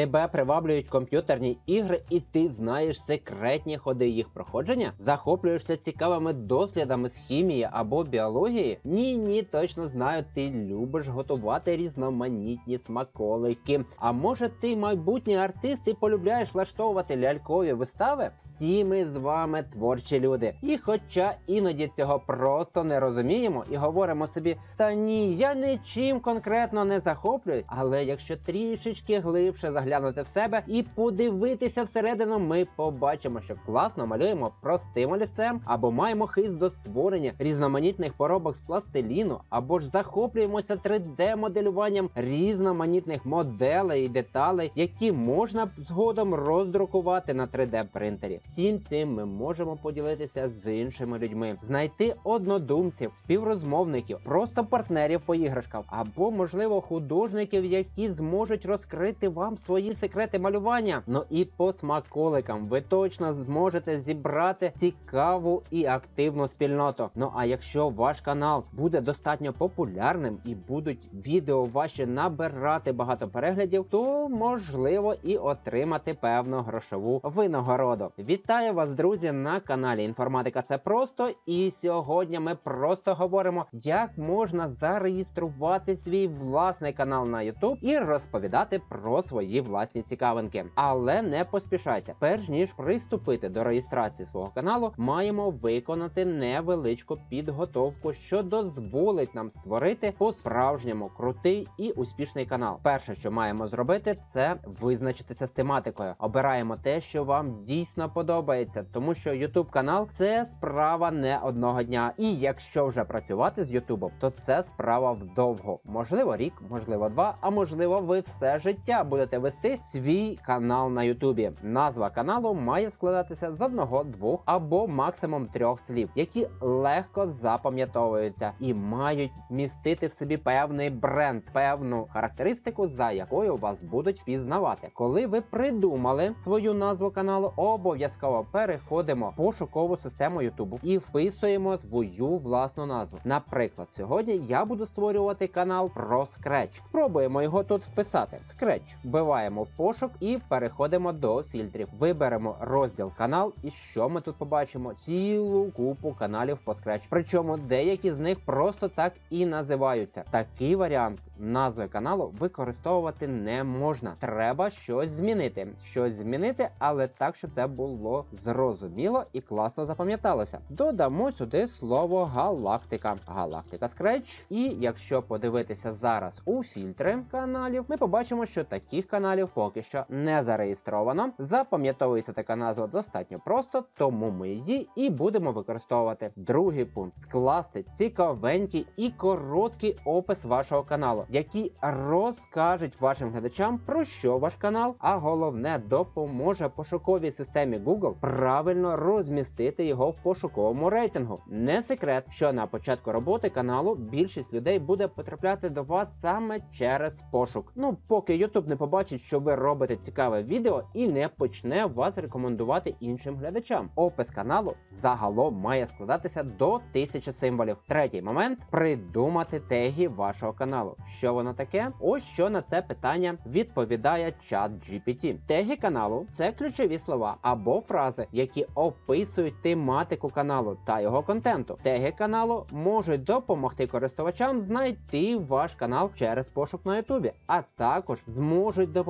Тебе приваблюють комп'ютерні ігри, і ти знаєш секретні ходи їх проходження? Захоплюєшся цікавими дослідами з хімії або біології? Ні, ні, точно знаю, ти любиш готувати різноманітні смаколики. А може ти майбутній артист і полюбляєш влаштовувати лялькові вистави? Всі ми з вами творчі люди. І хоча іноді цього просто не розуміємо і говоримо собі, та ні, я нічим конкретно не захоплююсь, але якщо трішечки глибше заглянути в себе і подивитися всередину, ми побачимо, що класно малюємо простим олівцем, або маємо хист до створення різноманітних поробок з пластиліну, або ж захоплюємося 3D-моделюванням різноманітних моделей і деталей, які можна згодом роздрукувати на 3D принтері. Всім цим ми можемо поділитися з іншими людьми, знайти однодумців, співрозмовників, просто партнерів по іграшкам, або можливо художників, які зможуть розкрити вам свої секрети малювання. Ну і по смаколикам ви точно зможете зібрати цікаву і активну спільноту. Ну а якщо ваш канал буде достатньо популярним і будуть відео ваші набирати багато переглядів, то можливо і отримати певну грошову винагороду. Вітаю вас, друзі, на каналі Інформатика. Це просто. І сьогодні ми просто говоримо, як можна зареєструвати свій власний канал на YouTube і розповідати про свої власні цікавинки. Але не поспішайте. Перш ніж приступити до реєстрації свого каналу, маємо виконати невеличку підготовку, що дозволить нам створити по-справжньому крутий і успішний канал. Перше, що маємо зробити, це визначитися з тематикою. Обираємо те, що вам дійсно подобається, тому що YouTube канал це справа не одного дня. І якщо вже працювати з YouTube, то це справа вдовго. Можливо, рік, можливо, два, а можливо, ви все життя будете вести свій канал на YouTube. Назва каналу має складатися з одного, двох або максимум трьох слів, які легко запам'ятовуються і мають містити в собі певний бренд, певну характеристику, за якою вас будуть впізнавати. Коли ви придумали свою назву каналу, обов'язково переходимо в пошукову систему YouTube і вписуємо свою власну назву. Наприклад, сьогодні я буду створювати канал про Scratch. Спробуємо його тут вписати. Scratch. Вбиваємо в пошук і переходимо до фільтрів. Виберемо розділ канал, і що ми тут побачимо? Цілу купу каналів по Scratch. Причому деякі з них просто так і називаються. Такий варіант назви каналу використовувати не можна. Треба щось змінити. Щось змінити, але так, щоб це було зрозуміло і класно запам'яталося. Додамо сюди слово галактика. Галактика Scratch. І якщо подивитися зараз у фільтри каналів, ми побачимо, що таких каналів поки що не зареєстровано. Запам'ятовується така назва достатньо просто, тому ми її і будемо використовувати. Другий пункт скласти цікавенький і короткий опис вашого каналу, які розкажуть вашим глядачам про що ваш канал, а головне допоможе пошуковій системі Google правильно розмістити його в пошуковому рейтингу. Не секрет, що на початку роботи каналу більшість людей буде потрапляти до вас саме через пошук. Ну поки YouTube не побачить, що ви робите цікаве відео і не почне вас рекомендувати іншим глядачам. Опис каналу загалом має складатися до 1000 символів. Третій момент придумати теги вашого каналу. Що воно таке? Ось що на це питання відповідає чат GPT. Теги каналу це ключові слова або фрази, які описують тематику каналу та його контенту. Теги каналу можуть допомогти користувачам знайти ваш канал через пошук на Ютубі, а також зможуть допомогти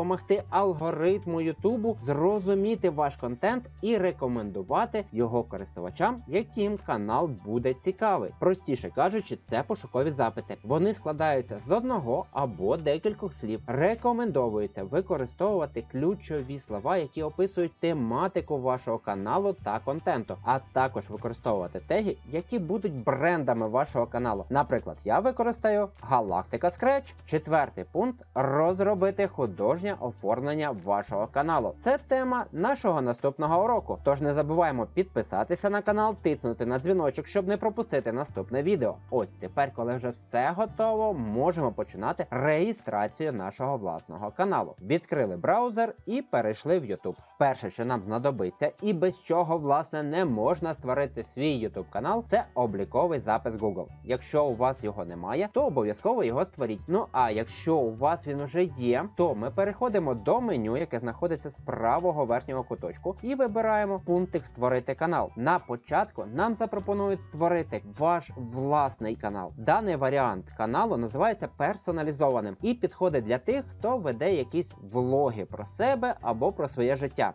алгоритму Ютубу зрозуміти ваш контент і рекомендувати його користувачам, яким канал буде цікавий. Простіше кажучи, це пошукові запити. Вони складаються з одного або декількох слів. Рекомендовується використовувати ключові слова, які описують тематику вашого каналу та контенту, а також використовувати теги, які будуть брендами вашого каналу. Наприклад, я використаю Галактика Scratch. Четвертий пункт розробити художнє оформлення вашого каналу. Це тема нашого наступного уроку. Тож не забуваємо підписатися на канал, тиснути на дзвіночок, щоб не пропустити наступне відео. Ось тепер, коли вже все готово, можемо починати реєстрацію нашого власного каналу. Відкрили браузер і перейшли в YouTube. Перше, що нам знадобиться, і без чого власне не можна створити свій YouTube канал, це обліковий запис Google. Якщо у вас його немає, то обов'язково його створіть. Ну а якщо у вас він уже є, то ми переходимо Переходимо до меню, яке знаходиться з правого верхнього куточку, і вибираємо пунктик Створити канал. На початку нам запропонують створити ваш власний канал. Даний варіант каналу називається персоналізованим і підходить для тих, хто веде якісь влоги про себе або про своє життя.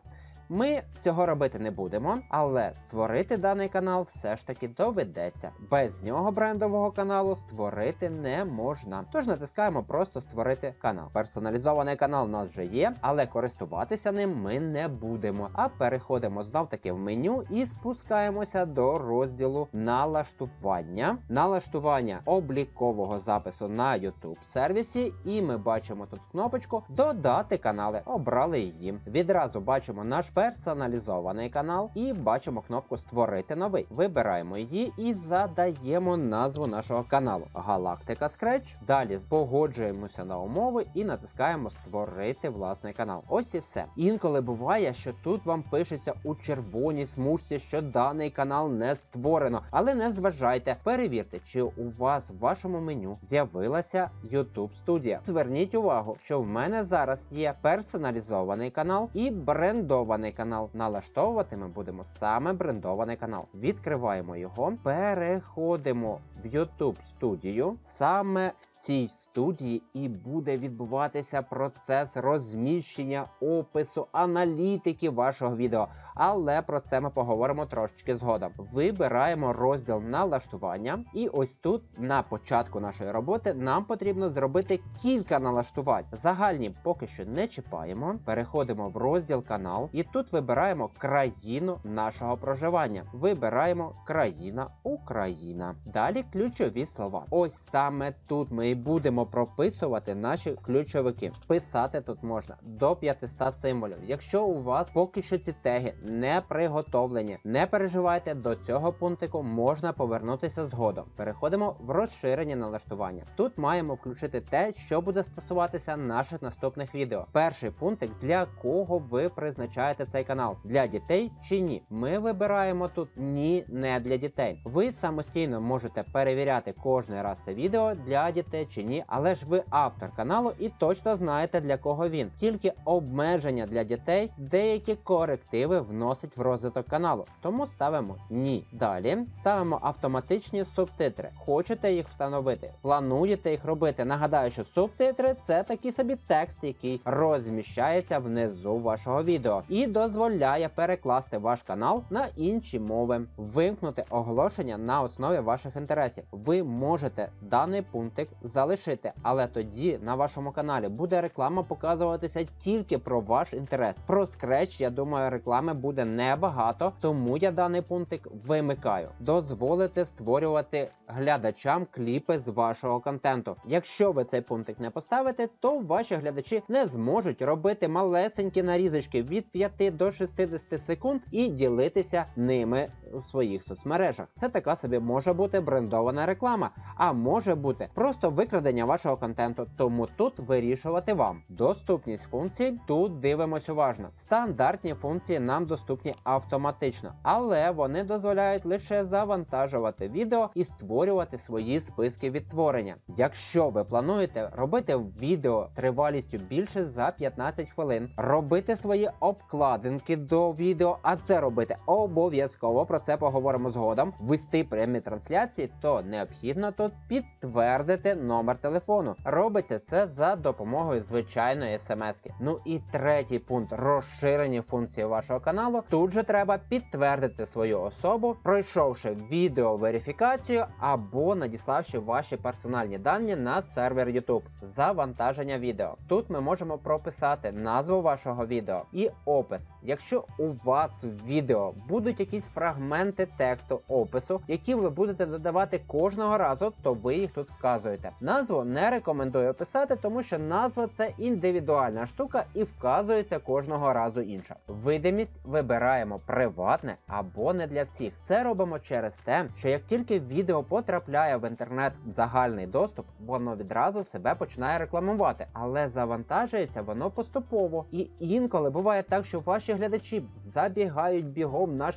Ми цього робити не будемо, але створити даний канал все ж таки доведеться. Без нього брендового каналу створити не можна. Тож натискаємо просто створити канал. Персоналізований канал у нас вже є, але користуватися ним ми не будемо. А переходимо знов таки в меню і спускаємося до розділу налаштування. Налаштування облікового запису на YouTube сервісі, і ми бачимо тут кнопочку Додати канали. Обрали її. Відразу бачимо наш персоналізований канал і бачимо кнопку Створити новий. Вибираємо її і задаємо назву нашого каналу Галактика Scratch. Далі погоджуємося на умови і натискаємо Створити власний канал. Ось і все. Інколи буває, що тут вам пишеться у червоній смужці, що даний канал не створено. Але не зважайте, перевірте, чи у вас в вашому меню з'явилася YouTube студія. Зверніть увагу, що в мене зараз є персоналізований канал і брендований канал. Налаштовувати ми будемо саме брендований канал. Відкриваємо його, переходимо в YouTube студію. Саме в цій студії і буде відбуватися процес розміщення опису аналітики вашого відео. Але про це ми поговоримо трошечки згодом. Вибираємо розділ налаштування, і ось тут на початку нашої роботи нам потрібно зробити кілька налаштувань. Загальні поки що не чіпаємо. Переходимо в розділ канал, і тут вибираємо країну нашого проживання. Вибираємо країна Україна. Далі ключові слова. Ось саме тут ми будемо прописувати наші ключовики. Писати тут можна до 500 символів. Якщо у вас поки що ці теги не приготовлені, не переживайте, до цього пунктику можна повернутися згодом. Переходимо в розширення налаштування. Тут маємо включити те, що буде стосуватися наших наступних відео. Перший пунктик, для кого ви призначаєте цей канал, для дітей чи ні. Ми вибираємо тут ні, не для дітей. Ви самостійно можете перевіряти кожний раз це відео для дітей чи ні, але ж ви автор каналу і точно знаєте для кого він. Тільки обмеження для дітей, деякі корективи вносить в розвиток каналу. Тому ставимо ні. Далі ставимо автоматичні субтитри. Хочете їх встановити? Плануєте їх робити? Нагадаю, що субтитри це такий собі текст, який розміщається внизу вашого відео і дозволяє перекласти ваш канал на інші мови, вимкнути оголошення на основі ваших інтересів. Ви можете даний пунктик залишити, але тоді на вашому каналі буде реклама показуватися тільки про ваш інтерес. Про Scratch, я думаю, реклами буде небагато, тому я даний пунктик вимикаю. Дозволите створювати глядачам кліпи з вашого контенту. Якщо ви цей пунктик не поставите, то ваші глядачі не зможуть робити малесенькі нарізочки від 5 до 60 секунд і ділитися ними у своїх соцмережах. Це така собі може бути брендована реклама, а може бути просто викрадення вашого контенту. Тому тут вирішувати вам. Доступність функцій тут дивимось уважно. Стандартні функції нам доступні автоматично, але вони дозволяють лише завантажувати відео і створювати свої списки відтворення. Якщо ви плануєте робити відео тривалістю більше за 15 хвилин, робити свої обкладинки до відео, а це робити обов'язково. Про це поговоримо згодом. Вести прямі трансляції, то необхідно тут підтвердити номер телефону. Робиться це за допомогою звичайної смс-ки. Ну і третій пункт розширені функції вашого каналу. Тут же треба підтвердити свою особу, пройшовши відеоверифікацію або надіславши ваші персональні дані на сервер YouTube. Завантаження відео. Тут ми можемо прописати назву вашого відео і опис. Якщо у вас в відео будуть якісь фрагменти тексту опису, які ви будете додавати кожного разу, то ви їх тут вказуєте. Назву не рекомендую писати, тому що назва це індивідуальна штука і вказується кожного разу інша. Видимість вибираємо приватне або не для всіх. Це робимо через те, що як тільки відео потрапляє в інтернет в загальний доступ, воно відразу себе починає рекламувати, але завантажується воно поступово. І інколи буває так, що ваші глядачі забігають бігом на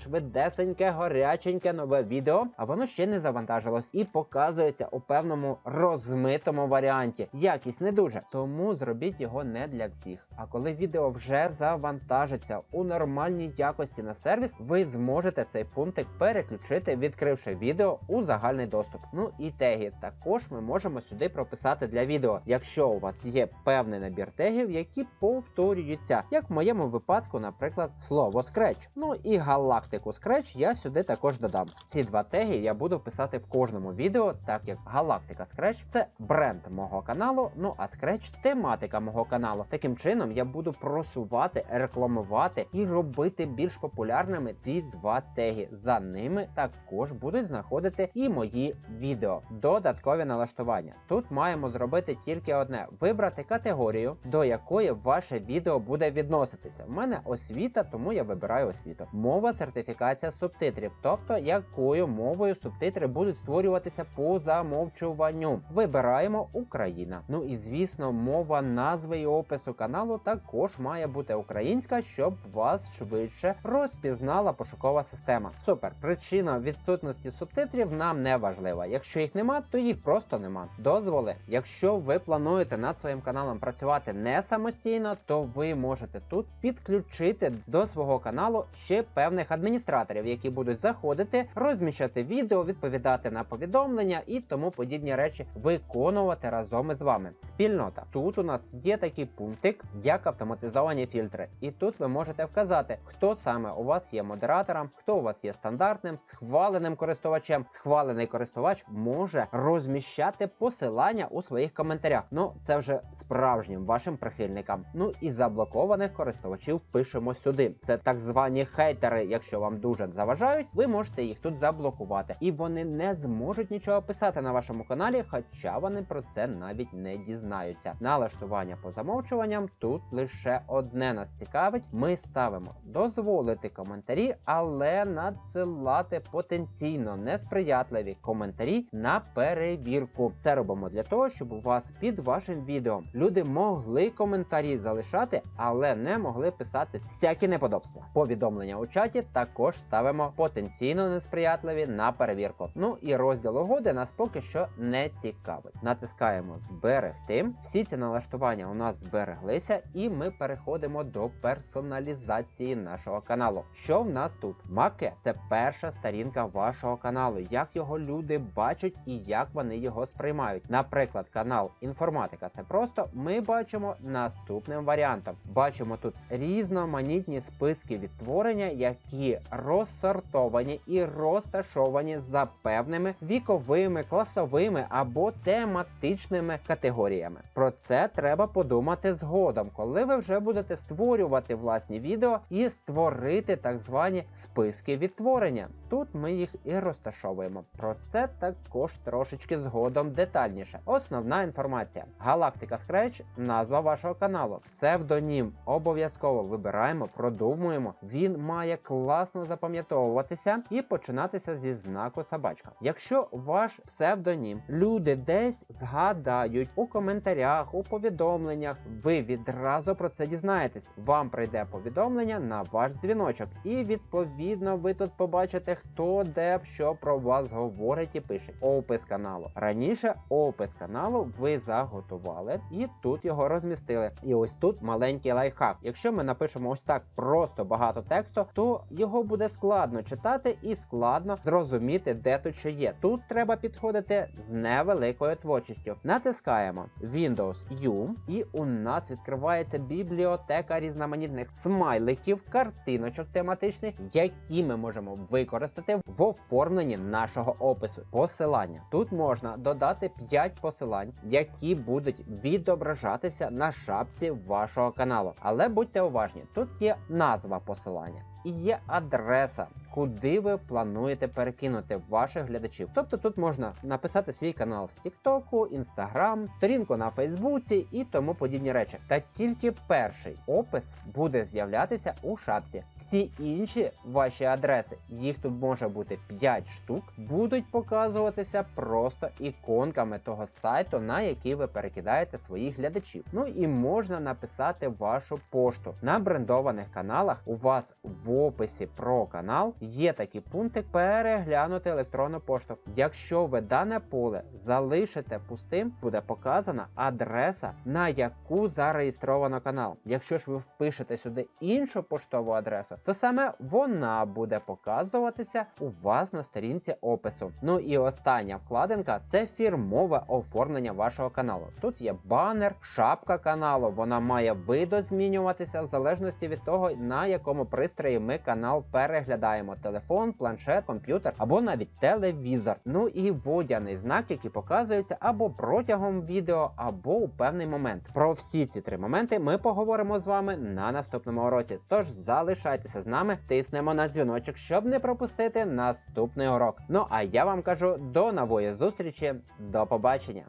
швидесеньке, горяченьке нове відео, а воно ще не завантажилось і показується у певному розмитому варіанті. Якість не дуже, тому зробіть його не для всіх. А коли відео вже завантажиться у нормальній якості на сервіс, ви зможете цей пунктик переключити, відкривши відео у загальний доступ. Ну і теги також ми можемо сюди прописати для відео, якщо у вас є певний набір тегів, які повторюються, як в моєму випадку, наприклад, слово Scratch. Ну і галактику Scratch я сюди також додам. Ці два теги я буду писати в кожному відео, так як галактика Scratch це бренд мого каналу, ну а Scratch тематика мого каналу. Таким чином я буду просувати, рекламувати і робити більш популярними ці два теги. За ними також будуть знаходити і мої відео. Додаткові налаштування. Тут маємо зробити тільки одне: вибрати категорію, до якої ваше відео буде відноситися. У мене освіта, тому я вибираю освіту. Мова сертифікація субтитрів, тобто якою мовою субтитри будуть створюватися по замовчуванню. Вибираємо Україна. Ну і звісно, мова назви і опису каналу також має бути українська, щоб вас швидше розпізнала пошукова система. Супер, причина відсутності субтитрів нам не важлива. Якщо їх нема, то їх просто нема. Дозволи, якщо ви плануєте над своїм каналом працювати не самостійно, то ви можете тут підключити до свого каналу ще певних адміністраторів, які будуть заходити, розміщати відео, відповідати на повідомлення і тому подібні речі виконувати разом із вами. Спільнота. Тут у нас є такий пунктик, як автоматизовані фільтри. І тут ви можете вказати, хто саме у вас є модератором, хто у вас є стандартним, схваленим користувачем. Схвалений користувач може розміщати посилання у своїх коментарях. Ну, це вже справжнім вашим прихильникам. Ну і заблокованих користувачів пишемо сюди. Це так звані хейтери. Якщо вам дуже заважають, ви можете їх тут заблокувати, і вони не зможуть нічого писати на вашому каналі, хоча вони про це навіть не дізнаються. Налаштування по замовчуванням тут лише одне нас цікавить. Ми ставимо дозволити коментарі, але надсилати потенційно несприятливі коментарі на перевірку. Це робимо для того, щоб у вас під вашим відео люди могли коментарі залишати, але не могли писати всякі неподобства. Повідомлення у чаті також ставимо потенційно несприятливі на перевірку. Ну і розділ угоди нас поки що не цікавить. Натискаємо зберегти. Всі ці налаштування у нас збереглися, і ми переходимо до персоналізації нашого каналу. Що в нас тут? Маке це перша сторінка вашого каналу, як його люди бачать і як вони його сприймають. Наприклад, канал інформатика це просто ми бачимо наступним варіантом. Бачимо тут різноманітні списки відтворення, які розсортовані і розташовані за певними віковими, класовими або тематичними категоріями. Про це треба подумати згодом, коли ви вже будете створювати власні відео і створити так звані списки відтворення. Тут ми їх і розташовуємо. Про це також трошечки згодом детальніше. Основна інформація: Галактика Scratch – назва вашого каналу, псевдонім. Обов'язково вибираємо, продумуємо. Він має класно запам'ятовуватися і починатися зі знаку собачка. Якщо ваш псевдонім люди десь згадають у коментарях, у повідомленнях, ви відразу про це дізнаєтесь. Вам прийде повідомлення на ваш дзвіночок, і відповідно ви тут побачите, хто де що про вас говорить і пише. Опис каналу. Раніше опис каналу ви заготували і тут його розмістили. І ось тут маленький лайфхак. Якщо ми напишемо ось так просто багато тексту, то його буде складно читати і складно зрозуміти, де тут що є. Тут треба підходити з невеликою творчістю. Натискаємо Windows U, і у нас відкривається бібліотека різноманітних смайликів, картиночок тематичних, які ми можемо використати в оформленні нашого опису. Посилання. Тут можна додати 5 посилань, які будуть відображатися на шапці вашого каналу. Але будьте уважні, тут є назва посилання і є адреса, куди ви плануєте перекинути ваших глядачів. Тобто тут можна написати свій канал з Тіктоку, Інстаграм, сторінку на Фейсбуці і тому подібні речі. Та тільки перший опис буде з'являтися у шапці. Всі інші ваші адреси, їх тут може бути 5 штук, будуть показуватися просто іконками того сайту, на який ви перекидаєте своїх глядачів. Ну і можна написати вашу пошту. На брендованих каналах у вас в описі про канал є такий пунктик переглянути електронну пошту. Якщо ви дане поле залишите пустим, буде показана адреса, на яку зареєстровано канал. Якщо ж ви впишете сюди іншу поштову адресу, то саме вона буде показуватися у вас на сторінці опису. Ну і остання вкладинка це фірмове оформлення вашого каналу. Тут є банер, шапка каналу. Вона має видозмінюватися в залежності від того, на якому пристрої ми канал переглядаємо: телефон, планшет, комп'ютер або навіть телевізор. Ну і водяний знак, який показується або протягом відео, або у певний момент. Про всі ці три моменти ми поговоримо з вами на наступному уроці. Тож залишайтеся з нами, тиснемо на дзвіночок, щоб не пропустити наступний урок. Ну а я вам кажу до нової зустрічі, до побачення.